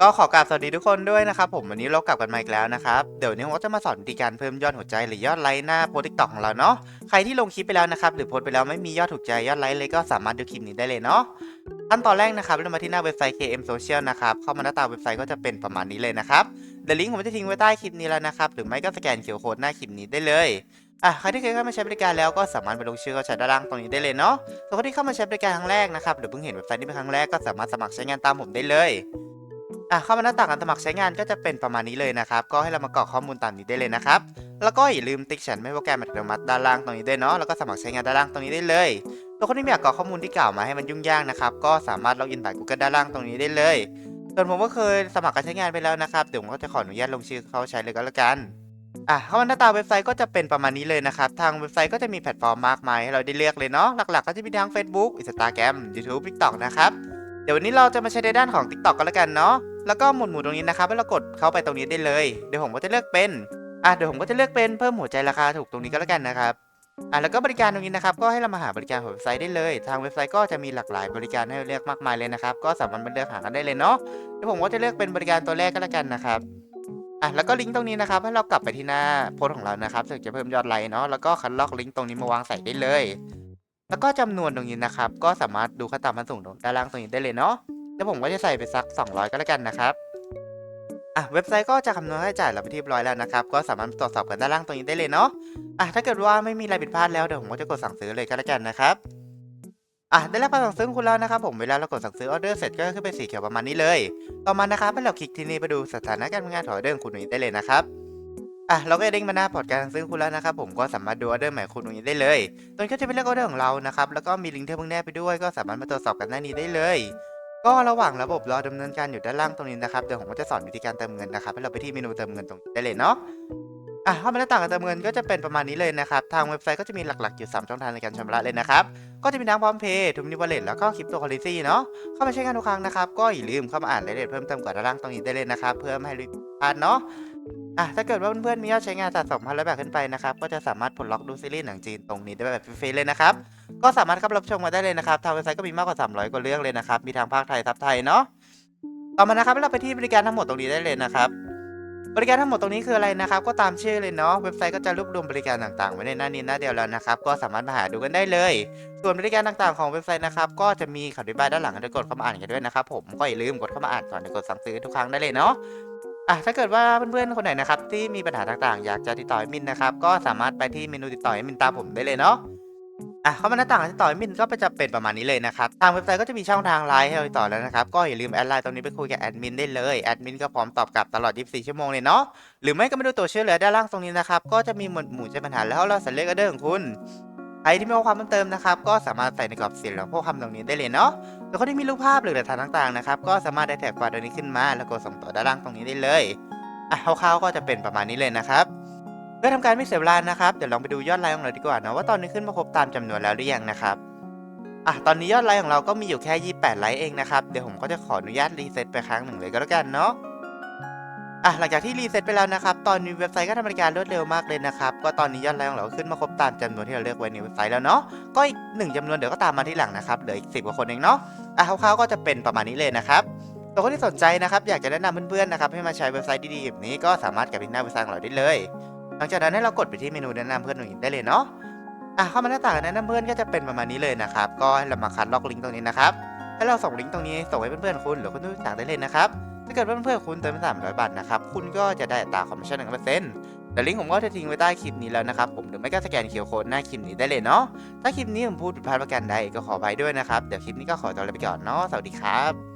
ก็ขอกราบสวัสดีทุกคนด้วยนะครับผมวันนี้เรากลับกันมาอีกแล้วนะครับเดี๋ยวนี้ผมจะมาสอนวิธีการเพิ่มยอดหัวใจหรือยอดไลค์หน้าโพสติ๊กต็อกของเราเนาะใครที่ลงคลิปไปแล้วนะครับหรือโพสไปแล้วไม่มียอดถูกใจยอดไลค์เลยก็สามารถดูคลิปนี้ได้เลยเนาะขั้นตอนแรกนะครับเรามาที่หน้าเว็บไซต์ KM Social นะครับเข้ามาหน้าตาเว็บไซต์ก็จะเป็นประมาณนี้เลยนะครับเดี๋ยวลิงก์ผมจะทิ้งไว้ใต้คลิปนี้แล้วนะครับหรือไม่ก็สแกน QR Code หน้าคลิปนี้ได้เลยอะใครที่เคยเข้ามาใช้บริการแล้วก็สามารถไปลงชื่อเข้าใช้ด้านล่างตรงนี้ได้เลยเนาะส่วนคนที่เข้ามาใช้บริการครั้งแรกนะครับหรือเพิ่งเห็นเว็บไซต์นี้เป็นครั้งแรกก็สามารถสมัครใช้งานตามผมได้เลย อะเข้ามาหน้าต่างการสมัครใช้งานก็จะเป็นประมาณนี้เลยนะครับ ก็ให้เรามากรอกข้อมูลตามนี้ได้เลยนะครับ แล้วก็อย่าลืมติ๊กฉันไม่โปรแกรมอัตโนมัติด้านล่างตรงนี้ด้วยเนาะ แล้วก็สมัครใช้งานด้านล่างตรงนี้ได้เลยตัวคนที่ไม่อยากกรอกข้อมูลที่กล่าวมาให้มันยุ่งยากนะครับ ก็สามารถล็อกอินผ่าน Google ด้านล่างตรงนี้ได้เลย ส่วนผมก็เคยสมัครการใช้งานไปแล้วนะครับเดี๋ยวผมก็จะขออนุญาตลงชื่อเข้าใช้เลยก็แล้วกันอะเข้ามาหน้าตาเว็บไซต์ก็จะเป็นประมาณนี้เลยนะครับ ทางเว็บไซต์ก็จะมีแพลตฟอร์มมากมายให้เราได้เลือกเลยเนาะ หลักๆ ก็จะมีทั้ง Facebook Instagram YouTube TikTok นะครับ เดี๋ยววันนี้เราจะมาใช้ในด้านของ TikTok กันแล้วกันเนาะ แล้วก็หมุดหมู่ตรงนี้นะครับให้เรากดเข้าไปตรงนี้ได้เลย เดี๋ยวผมก็จะเลือกเป็น อะเดี๋ยวผมก็จะเลือกเป็นเพิ่มหัวใจราคาถูกตรงนี้ก็แล้วกันนะครับ อะแล้วก็บริการตรงนี้นะครับ ก็ให้เรามาหาบริการของเว็บไซต์ได้เลย ทางเว็บไซต์ก็จะมีหลากหลายบริการให้เราเลือกมากมายเลยนะครับ ก็สามารถมาเลือกหากันได้เลยเนาะ เดี๋ยวผมก็จะเลือกเป็นบริการตัวแรกก็แล้วกันนะครับอะแล้วก็ลิงก์ตรงนี้นะครับให้เรากลับไปที่หน้าโพสต์ของเรานะครับถึงจะเพิ่มยอดไลค์เนาะแล้วก็คัดลอกลิงก์ตรงนี้มาวางใส่ได้เลย แล้วก็จำนวนตรงนี้นะครับ ก็สามารถดูค่าตามพันสูงด้านล่างตรงนี้ได้เลยเนาะเดี๋ยวผมก็จะใส่ไปสัก 200 ก็แล้วกันนะครับอะเว็บไซต์ก็จะคำนวณค่าใช้จ่ายเราไปที่เรียบร้อยแล้วนะครับก็สามารถตรวจสอบกันด้านล่างตรงนี้ได้เลยเนาะอะถ้าเกิดว่าไม่มีอะไรผิดพลาดแล้วเดี๋ยวผมก็จะกดสั่งซื้อเลยก็แล้วกันนะครับอะได้รับการสั่งซื้อคุณแล้วนะครับผมเวลาเรากดสั่งซื้อออเดอร์เสร็จก็ขึ้นเป็นสีเขียวประมาณนี้เลย ต่อมานะครับให้เราคลิกที่นี่ไปดูสถานะการทำงานของออเดอร์ของคุณนี้ได้เลยนะครับ อะเราก็จะเด้งมาหน้าพอร์ตการสั่งซื้อของคุณแล้วนะครับผมก็สามารถดูออเดอร์ใหม่ของคุณตรงนี้ได้เลยตรงนี้ก็จะเป็นเรื่องออเดอร์ของเรานะครับแล้วก็มีลิงก์เที่เพิ่งแนบไปด้วยก็สามารถมาตรวจสอบกันหน้านี้ได้เลย ก็ระหว่างระบบรอดำเนินการอยู่ด้านล่างตรงนี้นะครับเดี๋ยวผมก็จะสอนวิธีการเติมเงินนะครับให้เราไปที่เมนูเติมเงินตรงนี้ได้เลยเนาะอะเข้ามาหน้าต่างการเติมเงินก็จะเป็นประมาณนี้เลยนะครับ ทางเว็บไซต์ก็จะมีหลักๆอยู่ 3 ช่องทางในการชำระเลยนะครับ ก็จะมีทั้งพร้อมเพย์ทูมนิวอลเลตแล้วก็คริปโตเคอเรนซีเนาะ เข้ามาใช้งานทุกครั้งนะครับ ก็อย่าลืมเข้ามาอ่านรายละเอียดเพิ่มเติมกว่าด้านล่างตรงนี้ได้เลยนะครับ เพื่อไม่ให้พลาดเนาะ อะถ้าเกิดว่าเพื่อนๆมียอดใช้งานสะสมพันล้วแบบขึ้นไปนะครับก็จะสามารถปลล็อกดูซีรีส์หนังจีนตรงนี้ได้แบบฟรีๆเลยนะครับก็สามารถเข้ารับชมมาได้เลยนะครับทางเว็บไซต์ก็มีมากกว่า 300กว่าเรื่องเลยนะครับมีทางภาคไทยทับไทยเนาะต่อมานะครับเราไปที่บริการทั้งหมดตรงนี้ได้เลยนะครับบริการทั้งหมดตรงนี้คืออะไรนะครับ ก็ตามชื่อเลยเนาะเว็บไซต์ก็จะรวบรวมบริการต่างๆ ไว้ในหน้านี้หน้าเดียวแล้วนะครับ ก็สามารถมาหาดูกันได้เลย ส่วนบริการต่างๆของเว็บไซต์นะครับ ก็จะมีคำอธิบายด้านหลังให้กดเข้ามาอ่านกันด้วยนะครับผมก็อย่าลืมกดเข้ามาอ่านก่อนจะกดสั่งซื้อทุกครั้งได้เลยเนาะ อะถ้าเกิดว่าเพื่อนๆคนไหนนะครับที่มีปัญหาต่างๆ อยากจะติดต่อมินนะครับก็สามารถไปที่เมนูติดต่อมินตามผมได้เลยเนาะอะเข้ามาหน้าต่างติดต่อมินก็จะเป็นประมาณนี้เลยนะครับทางเว็บไซต์ก็จะมีช่องทางไลน์ให้เราติดต่อแล้วนะครับก็อย่าลืมแอดไลน์ตรงนี้ไปคุยกับแอดมินได้เลยแอดมินก็พร้อมตอบกลับตลอด 24 ชั่วโมงเลยเนาะหรือไม่ก็มาดูตัวช่วยเหลือด้านล่างตรงนี้นะครับก็จะมีหมวดหมู่แจ้ปัญหาแล้วเราสัญเลขออเดอร์ของคุณ ใครที่มีข้อความเพิ่มเติมนะครับก็สามารถใส่ในกรอบเสียงหรือข้อความตรงนี้ได้เลยเนาะแล้วก็ที่มีรูปภาพหรือหลักฐานต่างๆนะครับก็สามารถได้แท็กไฟล์ตัวนี้ขึ้นมา แล้วกดส่งต่อด้านล่างตรงนี้ได้เลยอะคร่าวๆก็จะเป็นประมาณนี้เลยนะครับเพื่อทำการไม่เสียเวลานะครับเดี๋ยวลองไปดูยอดไลค์ของเราดีกว่านะว่าตอนนี้ขึ้นมาครบตามจำนวนแล้วหรือยังนะครับอะตอนนี้ยอดไลค์ของเราก็มีอยู่แค่ 28 ไลค์เองนะครับเดี๋ยวผมก็จะขออนุญาตรีเซ็ตไปครั้งหนึ่งเลยก็แล้วกันเนาะ อะหลังจากที่รีเซ็ตไปแล้วนะครับตอนนี้เว็บไซต์ก็ทำบริการรวดเร็วมากเลยนะครับก็ตอนนี้ยอดไลค์ของเราขึ้นมาครบตามจำนวนที่เราเลือกไว้ในเว็บไซต์แล้วเนาะก็อีกหนึ่งจำนวนเดี๋ยวก็ตามมาที่หลังนะครับเหลืออีกสิบกว่าคนเองเนาะอะคร่าวๆก็จะเป็นประมาณนี้เลยนะครับตัวคนที่สนใจนะครับอยากจะแนะนำเพื่อนๆนะครับให้มาใช้เว็บไซต์ดีๆแบบนี้ก็สามารถกลับไปหน้าเว็บไซต์ของเราได้เลย หลังจากนั้นให้เรากดไปที่เมนูแนะนำเพื่อนตรงนี้ได้เลยเนาะอะเข้ามาหน้าต่างแนะนำเพื่อนก็จะเป็นประมาณนี้เลยนะครับก็ให้เรามาคัดล็อกลิงก์ตรงนี้นะครับให้เราส่งลิงก์ตรงนี้ส่งให้เพื่อนๆคุณหรือคนที่รู้จักได้เลยนะครับ ถ้าเกิดว่าเพื่อนๆคุณเติมสามร้อยบาทนะครับ คุณก็จะได้อัตราคอมมิชชั่นหนึ่งเปอร์เซ็นต์แต่ลิงก์ผมก็จะทิ้งไว้ใต้คลิปนี้แล้วนะครับ ผมหรือไม่ก็สแกนเคียวโค้ดหน้าคลิปนี้ได้เลยเนาะ ถ้าคลิปนี้ผมพูดผิดพลาดประการใดก็ขออภัยด้วยนะครับ เดี๋ยวคลิปนี้ก็ขอตัวลาไปก่อนเนาะ สวัสดีครับ